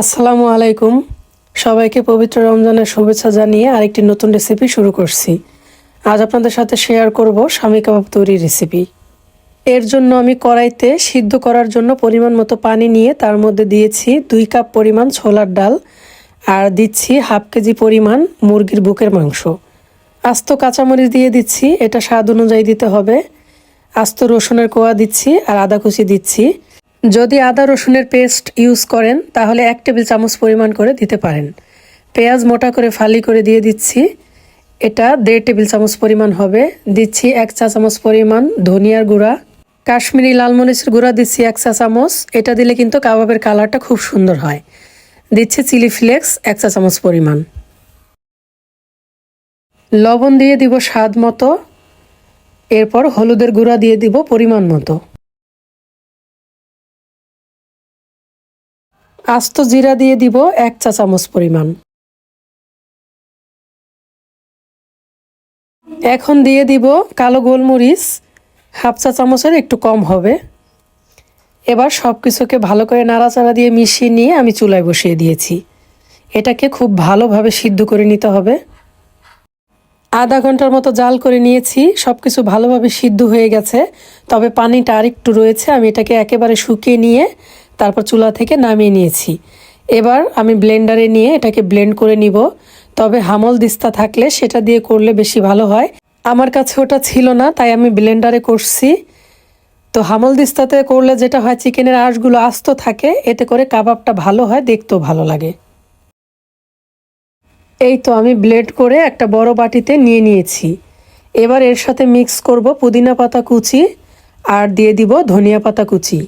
আসসালামু আলাইকুম। সবাইকে পবিত্র রমজানের শুভেচ্ছা জানিয়ে আরেকটি নতুন রেসিপি শুরু করছি। আজ আপনাদের সাথে শেয়ার করব স্বামী কাবাব তৈরির রেসিপি এর জন্য আমি কড়াইতে সিদ্ধ করার জন্য পরিমাণ মতো পানি নিয়ে তার মধ্যে দিয়েছি দুই কাপ পরিমাণ ছোলার ডাল আর দিচ্ছি হাফ কেজি পরিমাণ মুরগির বুকের মাংস। আস্ত কাঁচামরিচ দিয়ে দিচ্ছি, এটা স্বাদ অনুযায়ী দিতে হবে। আস্ত রসুনের কোয়া দিচ্ছি আর আদা কুচি দিচ্ছি। যদি আদা রসুনের পেস্ট ইউজ করেন, তাহলে এক টেবিল চামচ পরিমাণ করে দিতে পারেন। পেঁয়াজ মোটা করে ফালি করে দিয়ে দিচ্ছি। এটা দেড় টেবিল চামচ পরিমাণ হবে। দিচ্ছি এক চা চামচ পরিমাণ ধনিয়ার গুঁড়া। কাশ্মীরি লাল মরিচের গুঁড়া দিচ্ছি এক চা চামচ। এটা দিলে কিন্তু কাবাবের কালারটা খুব সুন্দর হয়। দিচ্ছি চিলি ফ্লেক্স এক চা চামচ পরিমাণ। লবণ দিয়ে দিব স্বাদ মতো। এরপর হলুদের গুঁড়া দিয়ে দিব পরিমাণ মতো। আস্ত জিরা দিয়ে দিব এক চা চামচ পরিমাণ। এখন দিয়ে দিব কালো গোলমরিচ, হাফ চা চামচের একটু কম হবে। এবার সব কিছুকে ভালো করে নাড়াচাড়া দিয়ে মিশিয়ে নিয়ে আমি চুলায় বসিয়ে দিয়েছি। এটাকে খুব ভালোভাবে সিদ্ধ করে নিতে হবে। আধা ঘণ্টার মতো জাল করে নিয়েছি সব কিছু ভালোভাবে সিদ্ধ হয়ে গেছে। তবে পানিটা আরেকটু রয়েছে, আমি এটাকে একেবারে শুকিয়ে নিয়ে তারপর চুলা থেকে নামিয়ে নিয়েছি। এবার আমি ব্লেন্ডারে নিয়ে এটাকে ব্লেন্ড করে নিব। তবে হামল দিস্তা থাকলে সেটা দিয়ে করলে বেশি ভালো হয়। আমার কাছে ওটা ছিল না, তাই আমি ব্লেন্ডারে করছি। তো হামল দিস্তাতে করলে যেটা হয়, চিকেনের আঁশগুলো আস্ত থাকে, এতে করে কাবাবটা ভালো হয়, দেখতেও ভালো লাগে। এই তো আমি ব্লেড করে একটা বড় বাটিতে নিয়ে নিয়েছি। এবার এর সাথে মিক্স করব পুদিনা পাতা কুচি আর দিয়ে দিব ধনিয়া পাতা কুচি।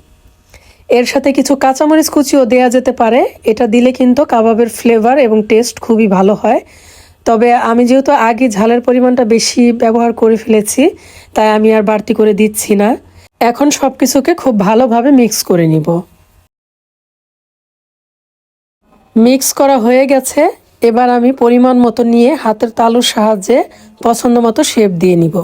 এর সাথে কিছু কাঁচামরিচ কুচিও দেয়া যেতে পারে। এটা দিলে কিন্তু কাবাবের ফ্লেভার এবং টেস্ট খুবই ভালো হয়। তবে আমি যেহেতু আগে ঝালের পরিমাণটা বেশি ব্যবহার করে ফেলেছি, তাই আমি আর বাড়তি করে দিচ্ছি না। এখন সব কিছুকে খুব ভালোভাবে মিক্স করে নিব। মিক্স করা হয়ে গেছে। এবার আমি পরিমাণ মতো নিয়ে হাতের তালুর সাহায্যে পছন্দ মতো শেপ দিয়ে নিব।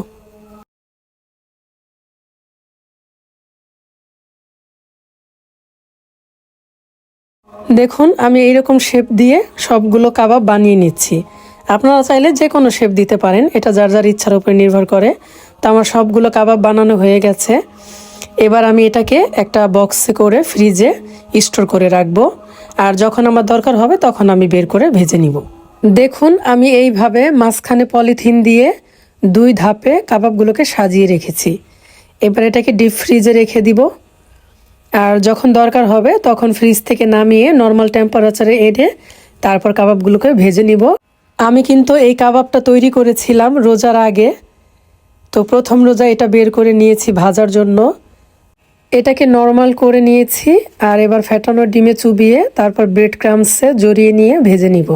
দেখুন, আমি এইরকম শেপ দিয়ে সবগুলো কাবাব বানিয়ে নিচ্ছি। আপনারা চাইলে যে কোনো শেপ দিতে পারেন, এটা যার যার ইচ্ছার উপরে নির্ভর করে। তো আমার সবগুলো কাবাব বানানো হয়ে গেছে। এবার আমি এটাকে একটা বক্সে করে ফ্রিজে স্টোর করে রাখব। আর যখন আমার দরকার হবে, তখন আমি বের করে ভেজে নিব। দেখুন, আমি এইভাবে মাঝখানে পলিথিন দিয়ে দুই ধাপে কাবাবগুলোকে সাজিয়ে রেখেছি। এবার এটাকে ডিপ ফ্রিজে রেখে দিব। আর যখন দরকার হবে, তখন ফ্রিজ থেকে নামিয়ে নর্মাল টেম্পারেচারে এনে তারপর কাবাবগুলোকে ভেজে নিব। আমি কিন্তু এই কাবাবটা তৈরি করেছিলাম রোজার আগে। তো প্রথম রোজা এটা বের করে নিয়েছি ভাজার জন্য। এটাকে নর্মাল করে নিয়েছি আর এবার ফ্যাটানো ডিমে চুবিয়ে তারপর ব্রেড ক্রামসে জড়িয়ে নিয়ে ভেজে নিব।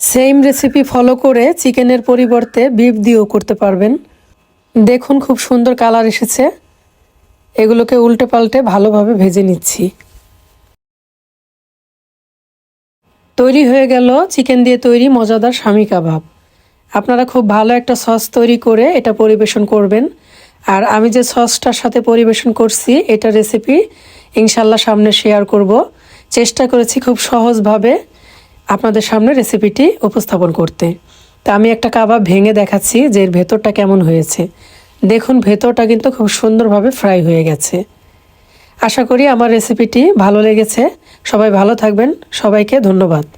সেম রেসিপি ফলো করে চিকেনের পরিবর্তে বিফ দিয়েও করতে পারবেন। দেখুন খুব সুন্দর কালার এসেছে। এগুলোকে উল্টে পাল্টে ভালোভাবে ভেজে নিচ্ছি। তৈরি হয়ে গেল চিকেন দিয়ে তৈরি মজাদার স্বামী কাবাব। আপনারা খুব ভালো একটা সস তৈরি করে এটা পরিবেশন করবেন। আর আমি যে সসটার সাথে পরিবেশন করছি, এটা রেসিপি ইনশাল্লাহ সামনে শেয়ার করব। চেষ্টা করেছি খুব সহজভাবে আপনাদের সামনে রেসিপিটি উপস্থাপন করতে। তা আমি একটা কাবাব ভেঙে দেখাচ্ছি যে এর ভেতরটা কেমন হয়েছে। দেখুন, ভেতরটা কিন্তু খুব সুন্দরভাবে ফ্রাই হয়ে গেছে। আশা করি আমার রেসিপিটি ভালো লেগেছে। সবাই ভালো থাকবেন। সবাইকে ধন্যবাদ।